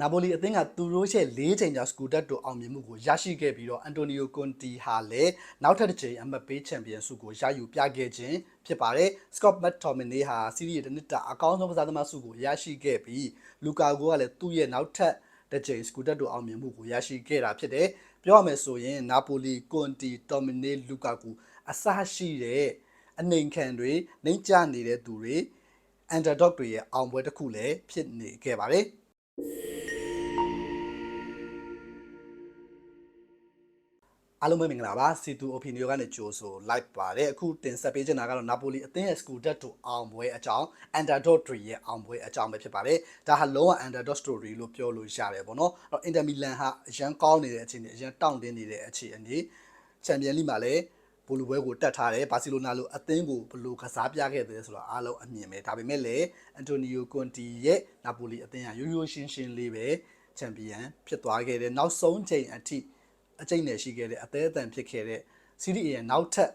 နာပိုလီအသင်းကသူတို့ရဲ့၄ချိန်ကြာစကူတက်တိုအောင်မြင်မှုကိုရရှိခဲ့ပြီးတော့အန်တိုနီယိုကွန်တီဟာလည်းနောက်ထပ်တစ်ချိန်အမတ်ပေးချန်ပီယံဆုကိုရယူပြခဲ့ခြင်းဖြစ်ပါတယ်စကော့မက်တော်မီနီဟာစီးရီးရဲ့တစ်နှစ်တာအကောင်းဆုံးကစားသမားဆုကိုရရှိခဲ့ပြီးလူကာကိုကလည်းသူ့ရဲ့နောက်ထပ်တစ်ချိန်စကူတက်တိုအောင်မြင်မှုကိုရရှိခဲ့တာဖြစ်တယ်ပြောရမယ်ဆိုရင်နာပိုလီကွန်တီတော်မီနီလူကာကူအစရှိတဲ့အနေခံတွေနှိမ့်ချနေတဲ့သူတွေ underdog တွေရဲ့အောင်ပွဲတစ်ခုလည်းဖြစ်နေခဲ့ပါတယ် အားလုံးပဲမင်္ဂလာပါစီတူ opinion ကနေကြိုဆို live ပါတယ်အခုတင်ဆက်ပေးချင်တာကတော့နာပိုလီအသင်းရဲ့ school debt တို့အောင်ပွဲအကြောင်း underdog တွေရဲ့အောင်ပွဲအကြောင်းပဲဖြစ်ပါတယ်ဒါဟာလုံးဝ underdog story လို့ပြောလို့ရတယ်ပေါ့နော်အဲ့တော့ Inter Milan ဟာအရန်ကောင်းနေတဲ့အခြေအနေအရန်တောင့်တင်းနေတဲ့အခြေအနေချန်ပီယံလိမှာလည်းဘိုလူပွဲကိုတက်ထားတယ်ဘာစီလိုနာလိုအသင်းကိုဘယ်လိုကစားပြခဲ့တယ်ဆိုတော့အားလုံးအမြင်ပဲဒါပေမဲ့လည်းအန်တိုနီယိုကွန်တီရဲ့နာပိုလီအသင်းကရိုးရိုးရှင်းရှင်းလေးပဲချန်ပီယံဖြစ်သွားခဲ့တယ်နောက်ဆုံးချိန်အထိ အကျိတ်နယ်ရှိခဲ့တဲ့အသေးအတန်ဖြစ်ခဲ့တဲ့ series A ရဲ့နောက်ထပ်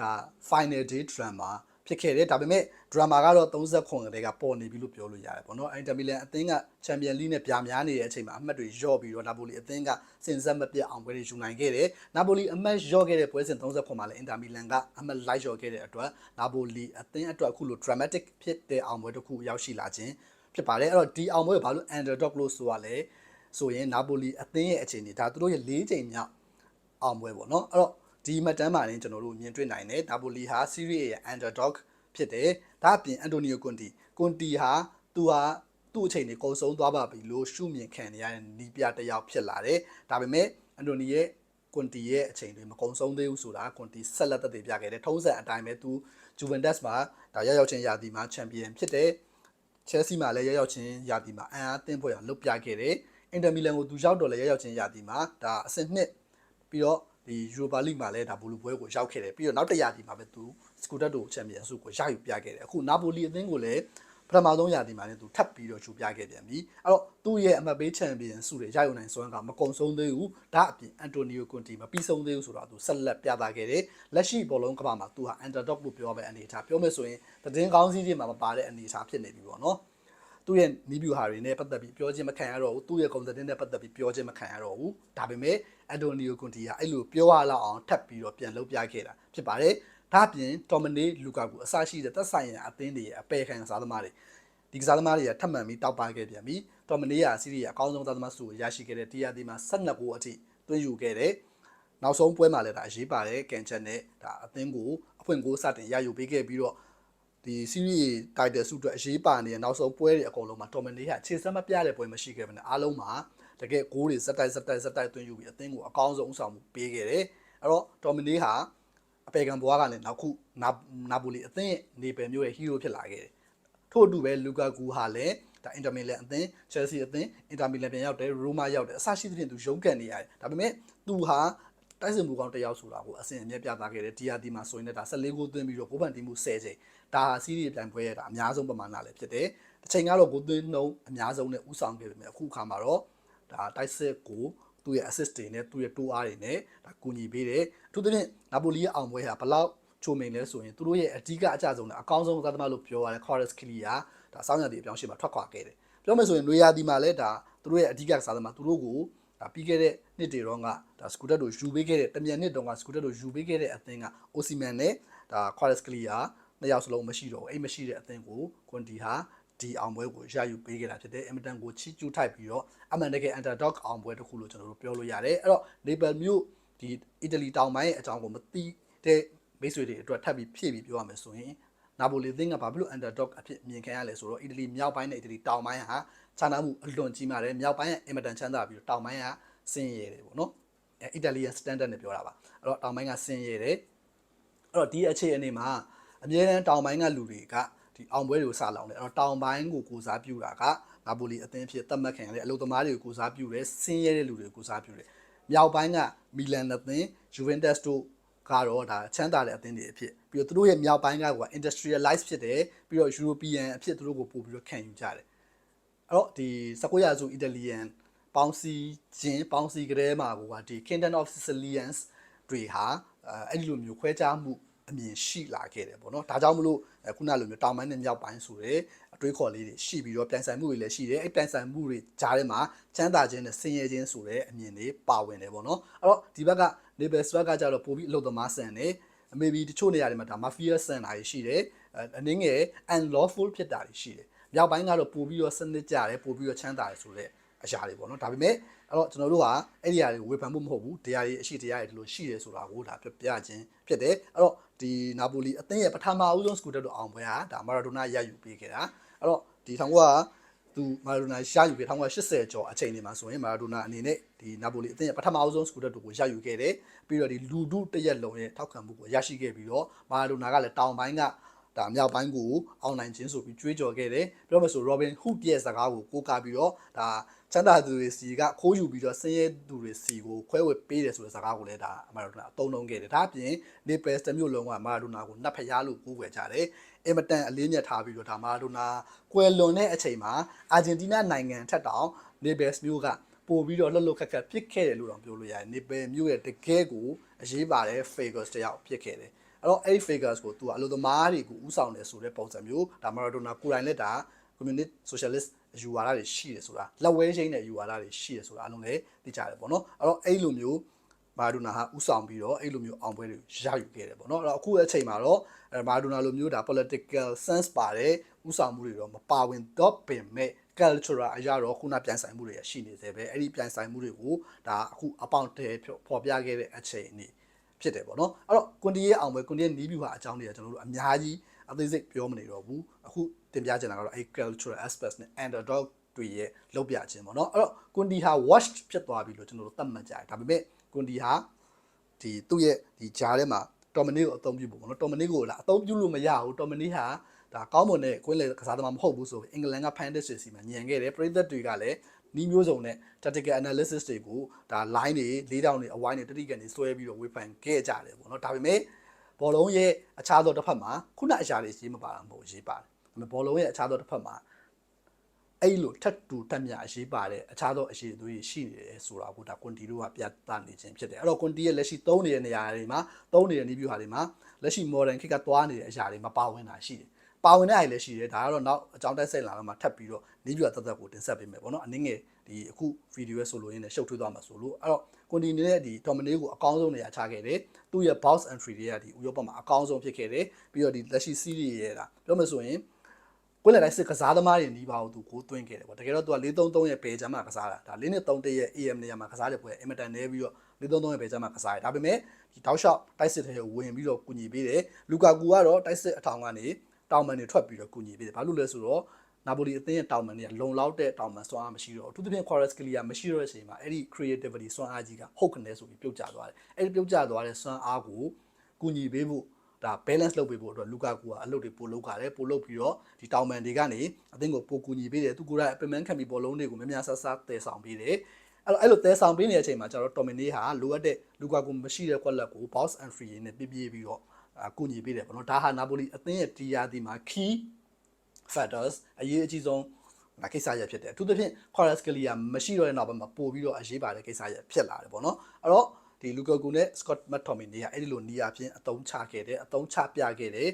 ဒါ final day drama ဖြစ်ခဲ့တယ်ဒါပေမဲ့ drama ကတော့39တဲကပေါ်နေပြီလို့ပြောလို့ရတယ်ပေါ့နော်အင်တာမီလန်အသင်းကချန်ပီယံလိနဲ့ပြားများနေတဲ့အချိန်မှာအမှတ်တွေလျော့ပြီးတော့နာပိုလီအသင်းကစင်ဆက်မပြတ်အောင်ပွဲတွေယူနိုင်ခဲ့တယ်နာပိုလီအမှတ်လျော့ခဲ့တဲ့ပွဲစဉ်39မှာလည်းအင်တာမီလန်ကအမှတ်လိုက်လျော့ခဲ့တဲ့အတွက်နာပိုလီအသင်းအတွက်အခုလို dramatic ဖြစ်တဲ့အောင်ပွဲတစ်ခုရောက်ရှိလာခြင်းဖြစ်ပါတယ်အဲ့တော့ဒီအောင်ပွဲကိုဘာလို့ underdog လို့ဆိုရလဲ ဆိုရင်နာပိုလီအသင်းရဲ့အခြေအနေဒါသူတို့ရဲ့၄ချိန်မြောက်အောင်ပွဲပေါ့နော်အဲ့တော့ဒီမှတ်တမ်းမှာလည်းကျွန်တော်တို့မြင်တွေ့နိုင်တယ်နာပိုလီဟာ Serie A ရဲ့ underdog ဖြစ်တယ်ဒါအပြင်အန်တိုနီယိုကွန်တီကွန်တီဟာသူဟာသူ့အချိန်တွေကုန်ဆုံးသွားပါပြီလို့ရှုမြင်ခံနေရတဲ့နီးပြတစ်ယောက်ဖြစ်လာတယ်ဒါပေမဲ့အန်တိုနီရဲ့ကွန်တီရဲ့အချိန်တွေမကုန်ဆုံးသေးဘူးဆိုတာကွန်တီဆက်လက်သက်သေပြခဲ့တယ်ထုံးစံအတိုင်းပဲသူဂျူဗန်တက်စ်မှာဒါရောက်ရောက်ချင်းရာသီမှာချန်ပီယံဖြစ်တယ်ချဲလ်ဆီမှာလည်းရောက်ရောက်ချင်းရာသီမှာအန်အားသင်းဖွဲ့အောင်လုပ်ပြခဲ့တယ် အင်တာမီလန်ကိုသူရောက်တော့လည်းရောက်ရောက်ချင်းရာသီမှာဒါအဆင့်နှစ်ပြီးတော့ဒီယူရိုပါလိမှာလည်းဒါဘူလူပွဲကိုရောက်ခဲ့တယ်ပြီးတော့နောက်တစ်ရာသီမှာပဲသူစကူတက်တိုချန်ပီယံဆုကိုရယူပြခဲ့တယ်အခုနာပိုလီအသင်းကိုလည်းပထမဆုံးရာသီမှာလည်းသူထပ်ပြီးတော့ယူပြခဲ့ပြန်ပြီအဲ့တော့သူ့ရဲ့အမှတ်ပေးချန်ပီယံဆုတွေရယူနိုင်စွမ်းကမကုံဆုံးသေးဘူးဒါအပြင်အန်တိုနီယိုကွန်တီမပြီးဆုံးသေးဘူးဆိုတော့သူဆက်လက်ပြသခဲ့တယ်လက်ရှိဘောလုံးကမ္ဘာမှာသူဟာ underdog လို့ပြောမယ့်အနေအထားပြောမယ်ဆိုရင်သတင်းကောင်းစီးတွေမှာမပါတဲ့အနေအထားဖြစ်နေပြီပေါ့နော် သူ့ရဲ့နီးဗျူဟာတွေနဲ့ပတ်သက်ပြီးပြောခြင်းမခံရတော့ဘူးသူ့ရဲ့ကွန်တက်နဲ့ပတ်သက်ပြီးပြောခြင်းမခံရတော့ဘူးဒါပေမဲ့အန်တိုနီယိုကွန်တီကအဲ့လိုပြောရလောက်အောင်ထပ်ပြီးတော့ပြန်လုပ်ပြခဲ့တာဖြစ်ပါတယ်ဒါအပြင်တော်မနီလူကာကူအစရှိတဲ့သက်ဆိုင်ရာအသင်းတွေရဲ့အပယ်ခံစားသမားတွေဒီကစားသမားတွေကထပ်မံပြီးတောက်ပခဲ့ပြန်ပြီတော်မနီကစီးရီးရဲ့အကောင်းဆုံးသားသမားစုကိုရရှိခဲ့တဲ့တရားဒီမှာ12ဂိုးအထိသွင်းယူခဲ့တယ်နောက်ဆုံးပွဲမှာလည်းဒါအရေးပါတယ်ကန်ချက်နဲ့ဒါအသင်းကိုအဖွင့်ကိုစတင်ရယူပေးခဲ့ပြီးတော့ ဒီ series title စုအတွက်အရေးပါနေတဲ့နောက်ဆုံးပွဲတွေအကုန်လုံးမှာ dominate ဟာခြေစမ်းမပြတဲ့ပွဲမရှိခဲ့ဘဲနဲ့အားလုံးမှာတကယ်ဂိုးတွေစက်တိုက်စက်တိုက်စက်တိုက်သွင်းယူပြီးအသင်းကိုအကောင်းဆုံးဥဆောင်မှုပေးခဲ့တယ်အဲ့တော့ dominate ဟာအပေကံဘွားကလည်းနောက်ခုနာနာပိုလီအသင်းရဲ့နေပယ်မျိုးရဲ့ hero ဖြစ်လာခဲ့တယ်ထို့အတူပဲလူကာကူဟာလည်းဒါအင်တာမီလန်အသင်းချယ်ဆီအသင်းအင်တာမီလန်ပြန်ရောက်တယ်ရိုမာရောက်တယ်အစရှိသဖြင့်သူရုန်းကန်နေရတယ်ဒါပေမဲ့သူဟာ တိုက်စင်မူကောင်းတစ်ယောက်ဆိုတာကိုအစဉ်အမြဲပြသခဲ့တယ်ဒီယာဒီမှာဆိုရင်လည်းဒါ14ဂိုးသွင်းပြီးတော့ဂိုးပန်တီးမှု10ချိန်ဒါဟာစီးရီးပြိုင်ပွဲရတာအများဆုံးပမာဏလည်းဖြစ်တယ်တစ်ချိန်ကတော့ဂိုးသွင်းနှုန်းအများဆုံးနဲ့ဥဆောင်ခဲ့ပေမဲ့အခုအခါမှာတော့ဒါတိုက်စစ်ကိုသူ့ရဲ့ assist တွေနဲ့သူ့ရဲ့တိုးအားတွေနဲ့ဒါကူညီပေးတယ်အထူးသဖြင့်နာပိုလီရဲ့အောင်ပွဲဟာဘလောက်ချိုမိန်လဲဆိုရင်သူတို့ရဲ့အဓိကအကြဆုံးနဲ့အကောင်းဆုံးကစားသမားလို့ပြောရတဲ့ Chorus Clear ဒါစောင်းရည်အပြောင်းအရှင်းမှာထွက်ခွာခဲ့တယ်ပြောမယ်ဆိုရင်နွေရာသီမှာလည်းဒါသူတို့ရဲ့အဓိကကစားသမားသူတို့ကို ဒါပြီးခဲ့တဲ့နှစ်တွေတော့ကဒါစကူတက်တို့ယူပေးခဲ့တဲ့တမြန်နှစ်တုန်းကစကူတက်တို့ယူပေးခဲ့တဲ့အသင်းကအိုစီမန်နဲ့ဒါ Chorus Clear နှစ်ယောက်စလုံးမရှိတော့ဘူးအဲ့မရှိတဲ့အသင်းကိုကွန်တီဟာဒီအောင်ပွဲကိုရယူပေးခဲ့တာဖြစ်တယ်အင်မတန်ကိုချီးကျူးထိုက်ပြီးတော့အမှန်တကယ် underdog အောင်ပွဲတစ်ခုလို့ကျွန်တော်တို့ပြောလို့ရတယ်အဲ့တော့ Naples မြို့ဒီအီတလီတောင်ပိုင်းရဲ့အကြောင်းကိုမသိတဲ့မိတ်ဆွေတွေအတွက်ထပ်ပြီးဖြည့်ပြီးပြောရမယ်ဆိုရင် နာပိုလီသင်းကဘာဖြစ်လို့ underdog အဖြစ်မြင်ခံရလဲဆိုတော့အီတလီမြောက်ပိုင်းနဲ့အီတလီတောင်ပိုင်းဟာခြားနားမှုအလွန်ကြီးမားတယ်မြောက်ပိုင်းကအင်မတန်ချမ်းသာပြီးတော့တောင်ပိုင်းကဆင်းရဲတယ်ပေါ့နော်အဲအီတလီယန် standard နဲ့ပြောတာပါအဲ့တော့တောင်ပိုင်းကဆင်းရဲတယ်အဲ့တော့ဒီအခြေအနေမှာအမြဲတမ်းတောင်ပိုင်းကလူတွေကဒီအောင်ပွဲတွေကိုစလောင်တယ်အဲ့တော့တောင်ပိုင်းကိုကိုစားပြုတာကနာပိုလီအသင်းဖြစ်သတ်မှတ်ခံရတဲ့အလုပ်သမားတွေကိုကိုစားပြုတယ်ဆင်းရဲတဲ့လူတွေကိုကိုစားပြုတယ်မြောက်ပိုင်းကမီလန်အသင်းယူဗင်တ က်စ်တို့ကတော့ဒါချမ်းသာတဲ့အသင်းတွေအဖြစ်ပြီးတော့သူတို့ရဲ့မြောက်ပိုင်းကက industrialize ဖြစ်တယ်ပြီးတော့ European အဖြစ်သူတို့ကိုပို့ပြီးတော့ခံယူကြတယ်အဲ့တော့ဒီ19ရာစု Italian ပေါင်းစီခြင်းပေါင်းစီကလေးမှာကဒီ Kingdom of Sicilians တွေဟာအဲ့ဒီလိုမျိုးခွဲခြားမှုအမြင်ရှိလာခဲ့တယ်ပေါ့နော်ဒါကြောင့်မလို့ခုနလိုမျိုးတောင်ပိုင်းနဲ့မြောက်ပိုင်းဆိုတဲ့အတွေးခေါ်လေးတွေရှိပြီးတော့ပြန်ဆိုင်မှုတွေလည်းရှိတယ်အဲ့ပြန်ဆိုင်မှုတွေကြားထဲမှာချမ်းသာခြင်းနဲ့ဆင်းရဲခြင်းဆိုတဲ့အမြင်တွေပါဝင်တယ်ပေါ့နော်အဲ့တော့ဒီဘက်က label swag ကကြတော့ပို့ပြီးအလုပ်သမားဆန်တယ် maybe တချို့နေရာတွေမှာဒါ mafia ဆန်တာတွေရှိတယ်အနည်းငယ် unlawful ဖြစ်တာတွေရှိတယ်မြောက်ပိုင်းကတော့ပို့ပြီးတော့စနစ်ကြတယ်ပို့ပြီးတော့ချမ်းသာတယ်ဆိုတဲ့အရာတွေပေါ့နော်ဒါပေမဲ့အဲ့တော့ကျွန်တော်တို့ကအဲ့ဒီအရာတွေကိုဝေဖန်ဖို့မဟုတ်ဘူးတရားတွေအရှိတရားတွေဒီလိုရှိတယ်ဆိုတာကိုဒါပြပြခြင်းဖြစ်တယ်အဲ့တော့ဒီနာပိုလီအသင်းရဲ့ပထမအဦးဆုံးစကူတက်တို့အောင်ပွဲဟာဒါမာရာဒိုနာရယူပေးခဲ့တာအဲ့တော့ဒီထောင်က သူမာရာဒိုနာရယူခဲ့1980ကျော်အချိန်တွေမှာဆိုရင်မာရာဒိုနာအနေနဲ့ဒီနာပိုလီအသင်းရဲ့ပထမအဦးဆုံးစကူတက်တို့ကိုရယူခဲ့တယ်ပြီးတော့ဒီလူဒုတရက်လုံးရဲ့ထောက်ခံမှုကိုရရှိခဲ့ပြီးတော့မာရာဒိုနာကလည်းတောင်ပိုင်းက ဒါမြောက်ပိုင်းကိုအောင်နိုင်ခြင်းဆိုပြီးကြွေးကြော်ခဲ့တယ်ပြောမယ်ဆို Robin Hood ရဲ့စကားကိုကိုးကားပြီးတော့ဒါချမ်းသာသူတွေစီကခိုးယူပြီးတော့ဆင်းရဲသူတွေစီကိုခွဲဝေပေးတယ်ဆိုတဲ့စကားကိုလည်းဒါအမာဒိုနာအသုံးလုံးခဲ့တယ်ဒါအပြင်နေပယ်စတမျိုးလုံးကအမာဒိုနာကိုနှက်ဖျားလို့ကိုးကွယ်ကြတယ်အင်မတန်အလေးမြတ်ထားပြီးတော့ဒါမာဒိုနာကွယ်လွန်တဲ့အချိန်မှာအာဂျင်တီးနားနိုင်ငံထက်တောင်နေပယ်စမျိုးကပို့ပြီးတော့လှုပ်လှုပ်ခက်ခက်ပြစ်ခဲ့တယ်လို့တော့ပြောလို့ရတယ်နေပယ်မျိုးရဲ့တကယ်ကိုအရေးပါတဲ့ figures တယောက်ပြစ်ခဲ့တယ် အဲ့တော့အဲ့ဒီ figures ကိုသူကအလို့သမားတွေကိုဥဆောင်တယ်ဆိုတဲ့ပုံစံမျိုးဒါမာရာဒိုနာကိုယ်တိုင်လက်တာ communist socialist ယူဝါဒတွေရှိတယ်ဆိုတာလက်ဝဲချင်းတဲ့ယူဝါဒတွေရှိတယ်ဆိုတာအလုံးလည်းသိကြတယ်ပေါ့နော်အဲ့တော့အဲ့လိုမျိုးမာဒူနာဟာဥဆောင်ပြီးတော့အဲ့လိုမျိုးအောင်ပွဲတွေရယူခဲ့တယ်ပေါ့နော်အဲ့တော့အခုအချိန်မှာတော့မာဒူနာလိုမျိုးဒါ political sense ပါတဲ့ဥဆောင်မှုတွေတော့မပါဝင်တော့ပင်မဲ့ cultural အရာတော့ခုနပြန်ဆိုင်မှုတွေရရှိနေသေးပဲအဲ့ဒီပြန်ဆိုင်မှုတွေကိုဒါအခုအပေါင့်တဲပေါ်ပြခဲ့တဲ့အချိန်အနေ ဖြစ်တယ်ပေါ့နော်အဲ့တော့ကွန်တီရဲ့အောင်ပွဲကွန်တီရဲ့နီးဗျူဟာအကြောင်းတွေကကျွန်တော်တို့အများကြီးအသေးစိတ်ပြောမနေတော့ဘူးအခုတင်ပြချင်တာကတော့အဲ cultural aspects နဲ့ underdog တွေရဲ့လောက်ပြခြင်းပေါ့နော်အဲ့တော့ကွန်တီဟာ washed ဖြစ်သွားပြီလို့ကျွန်တော်တို့သတ်မှတ်ကြတယ်ဒါပေမဲ့ကွန်တီဟာဒီသူ့ရဲ့ဒီဂျားထဲမှာ dominate ကိုအသုံးပြုဖို့ပေါ့နော် dominate ကိုလာအသုံးပြုလို့မရဘူး dominate ဟာဒါကောင်းမွန်တဲ့ကွင်းလေကစားသမားမဟုတ်ဘူးဆိုပြီးအင်္ဂလန်က Fantasy တွေစီမှာညံခဲ့တယ်ပရိသတ်တွေကလည်း နီးမျိုးစုံနဲ့ tactical analysis တွေကိုဒါ line တွေလေးတောင်တွေအဝိုင်းတွေတတိကန်တွေဆွဲပြီးတော့ဝေဖန်ခဲ့ကြတယ်ပေါ့နော်ဒါပေမဲ့ဘောလုံးရဲ့အခြားသောတစ်ဖက်မှာခုနအရာတွေရေးမပါတာမဟုတ်ရေးပါတယ်ဒါပေမဲ့ဘောလုံးရဲ့အခြားသောတစ်ဖက်မှာအဲ့လိုထက်တူတက်မြအရေးပါတဲ့အခြားသောအရေးအသွေးရှိနေတယ်ဆိုတာကိုဒါကွန်တီတို့ကပြသနေခြင်းဖြစ်တယ်အဲ့တော့ကွန်တီရဲ့လက်ရှိသုံးနေတဲ့နေရာတွေမှာသုံးနေတဲ့နေပြည်ဟာတွေမှာလက်ရှိ modern ခေတ်ကသွားနေတဲ့အရာတွေမပါဝင်တာရှိတယ် ပါဝင်တဲ့အရာလည်းရှိတယ်ဒါကတော့နောက်အကြောင်းတိုက်ဆိုင်လာတော့မှထပ်ပြီးတော့နေပြည်တော်သက်သက်ကိုတင်ဆက်ပေးမယ်ပေါ့နော်အနည်းငယ်ဒီအခုဗီဒီယိုရဲ့ဆိုလိုရင်းနဲ့ရှုပ်ထွေးသွားမှာဆိုလို့အဲ့တော့ကွန်တီနဲ့ဒီ dominate ကိုအကောင်းဆုံးနေရာချခဲ့တယ်သူ့ရဲ့ box entry တွေကဒီဥရောပမှာအကောင်းဆုံးဖြစ်ခဲ့တယ်ပြီးတော့ဒီလက်ရှိ series ရဲ့ဒါပြောမှဆိုရင်ကွက်လက်တိုင်းစစ်ကစားသမားတွေနီးပါးကိုသူကိုသွင်းခဲ့တယ်ပေါ့တကယ်တော့သူက433ရဲ့ဘယ်ချမ်းမှာကစားတာဒါ4နဲ့3ရဲ့ AM နေရာမှာကစားတယ်ပွဲအင်မတန်နေပြီးတော့433ရဲ့ဘယ်ချမ်းမှာကစားတယ်ဒါပေမဲ့ဒီတောက်လျှောက်တိုက်စစ်ထဲကိုဝင်ပြီးတော့ကူညီပေးတယ်လူကာကူကတော့တိုက်စစ်အထောင်ကနေ တောင်မန်တွေထွက်ပြီးတော့ကူညီပေးတယ်ဘာလို့လဲဆိုတော့နာပိုလီအသင်းရဲ့တောင်မန်တွေကလုံလောက်တဲ့တောင်မန်စွမ်းအားမရှိတော့အထူးသဖြင့် Kvaratskhelia မရှိတော့တဲ့အချိန်မှာအဲ့ဒီ creativity စွမ်းအားကြီးကဟုတ်ကနေဆိုပြီးပြုတ်ကျသွားတယ်အဲ့ဒီပြုတ်ကျသွားတဲ့စွမ်းအားကိုကူညီပေးဖို့ဒါ balance လုပ်ပေးဖို့အတွက်လူကာကူကအလုပ်တွေပိုလုပ်ကြတယ်ပိုလုပ်ပြီးတော့ဒီတောင်မန်တွေကနေအသင်းကိုပိုကူညီပေးတယ်သူကိုယ်တိုင်အပင်မခံပြီးဘောလုံးတွေကိုများများဆဆတည်ဆောင်ပေးတယ်အဲ့လိုအဲ့လိုတဲဆောင်ပေးနေတဲ့အချိန်မှာကျတော့ Dominic ဟာလိုအပ်တဲ့လူကာကူမရှိတဲ့ကွက်လက်ကို box and free နဲ့ပြပြပြီးတော့အ ကူညီပေးတယ်ပေါ့နော်ဒါဟာနာပိုလီအသင်းရဲ့တီယာဒီမှာ key factors အရေးအကြီးဆုံးဒါကိစ္စရပ်ဖြစ်တယ်အထူးသဖြင့် Kvaratskhelia မရှိတော့တဲ့နောက်ပိုင်းမှာပို့ပြီးတော့အရေးပါတဲ့ကိစ္စရပ်ဖြစ်လာတယ်ပေါ့နော်အဲ့တော့ဒီ Lukaku နဲ့ Scott McTominay ကအဲ့ဒီလိုနေရာချင်းအတုံးချခဲ့တယ်အတုံးချပြခဲ့တယ်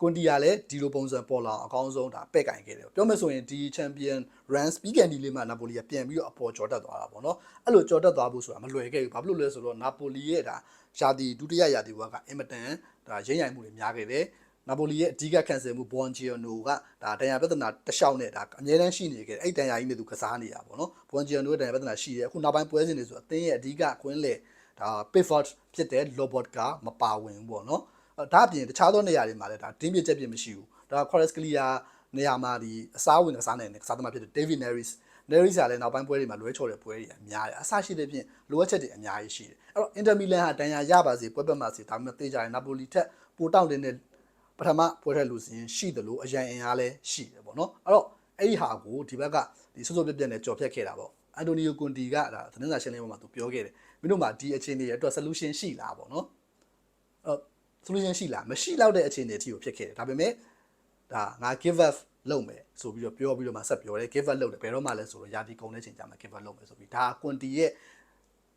ကွန်တီယာလည်းဒီလိုပုံစံပေါ်လာအောင်အကောင်းဆုံးဒါပဲ့ကင်ခဲ့တယ်ပြောမယ်ဆိုရင်ဒီ champion runs ပြီးကန်ဒီလေးမှာနာပိုလီကပြန်ပြီးတော့အပေါ်ကျော်တက်သွားတာပေါ့နော်အဲ့လိုကျော်တက်သွားဖို့ဆိုတာမလွယ်ခဲ့ဘူးဘာဖြစ်လို့လဲဆိုတော့နာပိုလီရဲ့ဒါယာတီဒုတိယယာတီဘွားကအင်မတန်ဒါရိမ့်ရိုင်မှုတွေများခဲ့တယ်နာပိုလီရဲ့အဓိကခံစင်မှုဘွန်ဂျီယိုနိုကဒါတန်ရာပြဿနာတလျှောက်နဲ့ဒါအမြဲတမ်းရှိနေခဲ့တယ်အဲ့တန်ရာကြီးနဲ့သူကစားနေတာပေါ့နော်ဘွန်ဂျီယိုနိုရဲ့တန်ရာပြဿနာရှိတယ်အခုနောက်ပိုင်းပွဲစဉ်တွေဆိုအသင်းရဲ့အဓိကကွင်းလေဒါ pivot ဖြစ်တဲ့ robot ကမပါဝင်ဘူးပေါ့နော် ဒါအပြင်တခြားသောနေရာတွေမှာလည်းဒါတင်းပြချက်ပြမရှိဘူးဒါ Kvaratskhelia နေရာမှာဒီအစားဝင်ကစားနိုင်တဲ့ကစားသမားဖြစ်တဲ့ David Neres Neres ကလည်းနောက်ပိုင်းပွဲတွေမှာလွဲချော်တဲ့ပွဲတွေအများတယ်အဆရှိတဲ့ဖြင့်လိုအပ်ချက်တွေအများကြီးရှိတယ်အဲ့တော့ Inter Milan ဟာတန်ရာရပါစေပွဲပတ်မှာစေဒါပေမဲ့တေးကြရင် Napoli ထက်ပိုတောင့်တင်းတဲ့ပထမပွဲထက်လူစင်းရှိတယ်လို့အရန်အင်အားလည်းရှိတယ်ပေါ့နော်အဲ့တော့အဲ့ဒီဟာကိုဒီဘက်ကဒီစွတ်စွတ်ပြက်ပြက်နဲ့ကြော်ဖြတ်ခဲ့တာပေါ့အန်တိုနီယိုကွန်တီကဒါသတင်းစာရှင်းလင်းပွဲမှာသူပြောခဲ့တယ်မင်းတို့မှာဒီအခြေအနေရဲ့အတွက် solution ရှိလားပေါ့နော်အဲ့ solution ရှိလားမရှိတော့တဲ့အခြေအနေအထိကိုဖြစ်ခဲ့တယ်ဒါပေမဲ့ဒါငါ give up လုပ်မယ်ဆိုပြီးတော့ပြောပြီးတော့မှဆက်ပြောတယ် give up လုပ်တယ်ဘယ်တော့မှလဲဆိုတော့ယာတီကုံတဲ့ချိန်ကျမှ give up လုပ်မယ်ဆိုပြီးဒါကွန်တီရဲ့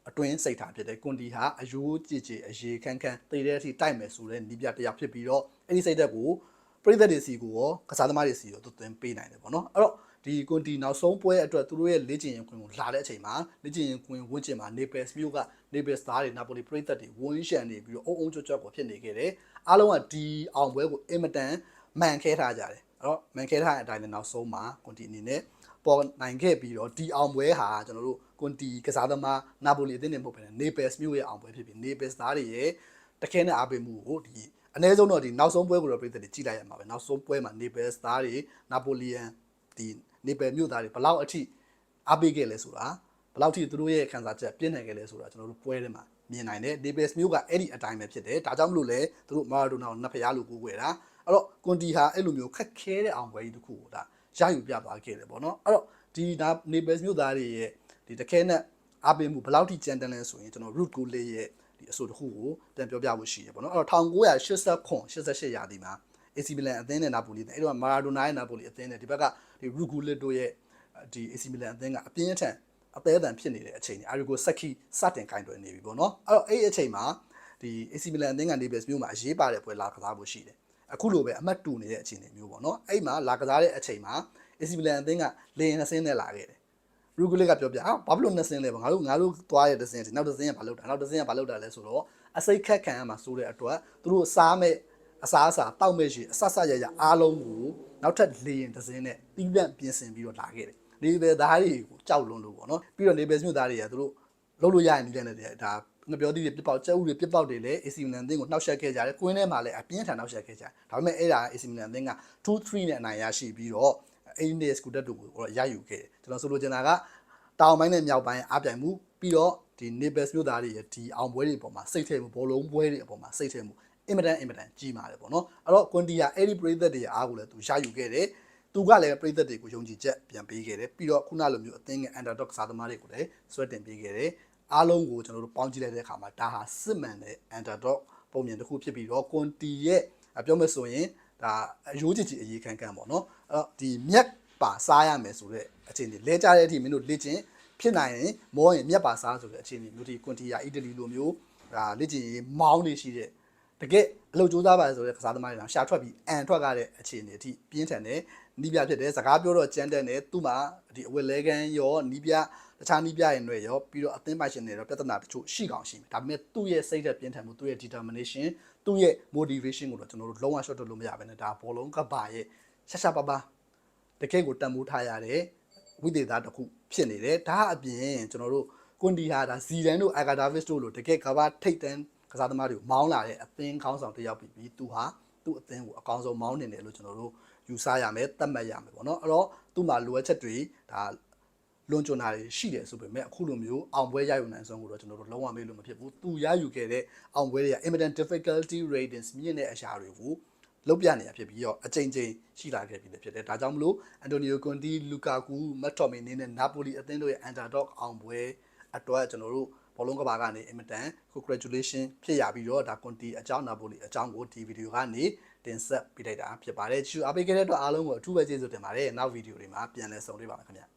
အတွင်းစိတ်ထားဖြစ်တယ်ကွန်တီဟာအယိုးကြည်ကြည်အရေးခန်းခန်းတည်တဲ့အထိတိုက်မယ်ဆိုတဲ့နီးပြတစ်ယောက်ဖြစ်ပြီးတော့အဲ့ဒီစိတ်သက်ကိုပရိသတ်တွေစီကိုရောကစားသမားတွေစီကိုသူသွင်းပေးနိုင်တယ်ပေါ့နော်အဲ့တော့ ဒီကွန်တီနောက်ဆုံးပွဲအတွက်သူတို့ရဲ့လေ့ကျင့်ရင်ခွင်ကိုလာတဲ့အချိန်မှာလေ့ကျင့်ရင်ခွင်ဝင့်ကျင်မှာနေပယ်စ်မျိုးကနေပယ်စ်သားတွေနာပိုလီပရိသတ်တွေဝန်းရှန်နေပြီးတော့အုံအုံကြွကြွကိုဖြစ်နေခဲ့တယ်အားလုံးကဒီအောင်ပွဲကိုအင်မတန်မှန်ခဲထားကြတယ်အဲ့တော့မှန်ခဲထားတဲ့အတိုင်းလည်းနောက်ဆုံးမှာကွန်တီအနေနဲ့ပေါ်နိုင်ခဲ့ပြီးတော့ဒီအောင်ပွဲဟာကျွန်တော်တို့ကွန်တီကစားသမားနာပိုလီအသင်းနဲ့မဟုတ်ဘဲနေပယ်စ်မျိုးရဲ့အောင်ပွဲဖြစ်ပြီးနေပယ်စ်သားတွေရဲ့တခဲနဲ့အားပေးမှုကိုဒီအနည်းဆုံးတော့ဒီနောက်ဆုံးပွဲကိုတော့ပြည်သက်တွေကြည့်လိုက်ရမှာပဲနောက်ဆုံးပွဲမှာနေပယ်စ်သားတွေနာပိုလီယန်ဒီ နေပယ်မြို့သားတွေဘလောက်အထိအားပေးခဲ့လဲဆိုတာဘလောက်ထိသူတို့ရဲ့ခံစားချက်ပြည့်နိုင်ခဲ့လဲဆိုတာကျွန်တော်တို့ပွဲထဲမှာမြင်နိုင်တယ်နေပယ်စ်မြို့ကအဲ့ဒီအတိုင်းပဲဖြစ်တယ်ဒါကြောင့်မလို့လဲသူတို့မာရာဒိုနာကိုနှစ်ဖျားလို့ကိုးကွယ်တာအဲ့တော့ကွန်တီဟာအဲ့လိုမျိုးခက်ခဲတဲ့အောင်ပွဲကြီးတစ်ခုကိုဒါရယူပြသွားခဲ့တယ်ပေါ့နော်အဲ့တော့ဒီဒါနေပယ်စ်မြို့သားတွေရဲ့ဒီတခဲနဲ့အားပေးမှုဘလောက်ထိကြမ်းတမ်းလဲဆိုရင်ကျွန်တော် root goal လေးရဲ့ဒီအဆိုတစ်ခုကိုပြန်ပြောပြဖို့ရှိရပေါ့နော်အဲ့တော့1989 88ရာသီမှာ AC Milan အသင်းနဲ့နာပိုလီအသင်းအဲ့တော့မာရာဒိုနာရဲ့နာပိုလီအသင်းနဲ့ဒီဘက်ကဒီ Rugu Lito ရဲ့ဒီ AC Milan အသင်းကအပြင်းအထန်အသေးအတန်ဖြစ်နေတဲ့အချိန်ကြီးအာရီကိုစက်ခီစတင်ခိုင်းတွယ်နေပြီပေါ့နော်အဲ့တော့အဲ့ဒီအချိန်မှာဒီ AC Milan အသင်းကနေပစ်မျိုးမှာအရေးပါတဲ့ပွဲလာကစားဖို့ရှိတယ်အခုလိုပဲအမှတ်တူနေတဲ့အခြေအနေမျိုးပေါ့နော်အဲ့မှာလာကစားတဲ့အချိန်မှာ AC Milan အသင်းကလေရင်နှစ်စင်းနဲ့လာခဲ့တယ်ရူဂူလေးကပြောပြအာဘာဖြစ်လို့နှစ်စင်းလဲပေါ့ငါတို့ငါတို့သွားရတဲ့စင်းနောက်တစ်စင်းကဘာလုပ်တာနောက်တစ်စင်းကဘာလုပ်တာလဲဆိုတော့အစိတ်ခက်ခံရမှာစိုးတဲ့အတွက်သူတို့စားမဲ့ အစားအစာတောက်မဲ့ရှိအဆဆရရအားလုံးကိုနောက်ထပ်လေရင်တစ်စင်းနဲ့တီးပြန့်ပြင်ဆင်ပြီးတော့လာခဲ့တယ်နေပဲသားတွေကိုကြောက်လွန်းလို့ပေါ့နော်ပြီးတော့နေပဲမြို့သားတွေကသူတို့လုံးလို့ရရင်ဒီတဲ့နဲ့ဒါငပြောသီးတွေပြစ်ပေါက်ကျဲဥတွေပြစ်ပေါက်တွေလည်း AC Milan အသင်းကိုနှောက်ယှက်ခဲ့ကြတယ်။ကွင်းထဲမှာလည်းအပြင်းထန်နှောက်ယှက်ခဲ့ကြတယ်။ဒါပေမဲ့အဲ့ဒါ AC Milan အသင်းက2-3နဲ့အနိုင်ရရှိပြီးတော့အိန္ဒိယစကူတက်တို့ကိုရယူခဲ့တယ်။ကျွန်တော်ဆိုလိုချင်တာကတောင်ပိုင်းနဲ့မြောက်ပိုင်းအားပြိုင်မှုပြီးတော့ဒီ Naples မြို့သားတွေရဲ့ဒီအောင်ပွဲတွေအပေါ်မှာစိတ်ထဲမှုဘောလုံးပွဲတွေအပေါ်မှာစိတ်ထဲမှု အင်မတန်အင်မတန်ကြီးမာတယ်ပေါ့နော်။အဲ့တော့ကွန်တီယာအဲ့ဒီပရိသတ်တွေရဲ့အားကိုလည်းသူရယူခဲ့တယ်။သူကလည်းပရိသတ်တွေကိုယုံကြည်ချက်ပြန်ပေးခဲ့တယ်ပြီးတော့ခုနလိုမျိုးအသင်းရဲ့ underdog စားသမားတွေကိုလည်းဆွဲတင်ပေးခဲ့တယ်အားလုံးကိုကျွန်တော်တို့ပေါင်းကြည့်လိုက်တဲ့အခါမှာဒါဟာစစ်မှန်တဲ့ underdog ပုံမြင်တစ်ခုဖြစ်ပြီးတော့ကွန်တီရဲ့ပြောမယ်ဆိုရင်ဒါအယိုးကြည်ကြည်အရေးခံခံပေါ့နော်အဲ့တော့ဒီမြက်ပါစားရမယ်ဆိုတဲ့အခြေအနေလဲကြတဲ့အထိမင်းတို့လေ့ကျင့်ဖြစ်နိုင်ရင်မောရင်မြက်ပါစားဆိုတဲ့အခြေအနေမျိုးဒီကွန်တီယာအီတလီလိုမျိုးဒါလေ့ကျင့်ရေးမောင်းနေရှိတဲ့ တကယ်အလုပ်ကြိုးစားပါဆိုတဲ့ကစားသမားတွေတော့ရှာထွက်ပြီးအန်ထွက်ကြတဲ့အခြေအနေအထိပြင်းထန်တယ်နီးပြဖြစ်တယ်စကားပြောတော့ကြမ်းတမ်းတယ်သူ့မှာဒီအဝက်လဲကန်ရောနီးပြတခြားနီးပြရင်တွေရောပြီးတော့အသင်းပိုင်ရှင်တွေရောပြဿနာတချို့ရှိကောင်းရှိမယ်ဒါပေမဲ့သူ့ရဲ့စိတ်သက်ပြင်းထန်မှုသူ့ရဲ့ determination သူ့ရဲ့ motivation ကိုတော့ကျွန်တော်တို့လုံးဝ short လို့မရဘဲနဲ့ဒါဘောလုံးကပါရဲ့ရှာရှာပါပါတကယ့်ကိုတန်ဖိုးထားရတဲ့ဝိသေသတစ်ခုဖြစ်နေတယ်ဒါအပြင်ကျွန်တော်တို့ကွန်တီဟာဒါဇီဒန်တို့အာဂါဒါဗစ်တို့လိုတကယ်ကဘာထိတ်တန်း ကစားသမားတွေကိုမောင်းလာတဲ့အသင်းခေါင်းဆောင်တစ်ယောက်ပြီးပြီးသူဟာသူ့အသင်းကိုအကောင်းဆုံးမောင်းနေတယ်လို့ကျွန်တော်တို့ယူဆရမယ်သတ်မှတ်ရမယ်ပေါ့နော်အဲ့တော့သူ့မှာလိုအပ်ချက်တွေဒါလွန်ကျွမ်းတာတွေရှိတယ်ဆိုပေမဲ့အခုလိုမျိုးအောင်ပွဲရယူနိုင်ဆုံးကိုတော့ကျွန်တော်တို့လုံးဝမေးလို့မဖြစ်ဘူးသူရယူခဲ့တဲ့အောင်ပွဲတွေက imminent difficulty ratings မြင့်တဲ့အရာတွေကိုလုတ်ပြနေရဖြစ်ပြီးတော့အချိန်ချင်းရှိလာခဲ့ပြီလည်းဖြစ်တယ်ဒါကြောင့်မလို့အန်တိုနီယိုကွန်တီလူကာကူမတ်တော်မီနေနဲ့နာပိုလီအသင်းတို့ရဲ့ underdog အောင်ပွဲအတွက်ကျွန်တော်တို့ ဘောလုံးကဘာကနေအင်မတန် congratulation ဖြစ်ရပြီးတော့ဒါကွန်တီအကြောင်းနာပိုလီအကြောင်းကိုဒီဗီဒီယိုကနေတင်ဆက်ပေးလိုက်တာဖြစ်ပါတယ်ချူအားပေးခဲ့တဲ့အတွက်အားလုံးကိုအထူးပဲကျေးဇူးတင်ပါတယ်နောက်ဗီဒီယိုတွေမှာပြန်လည်ဆုံတွေ့ပါမယ်ခင်ဗျာ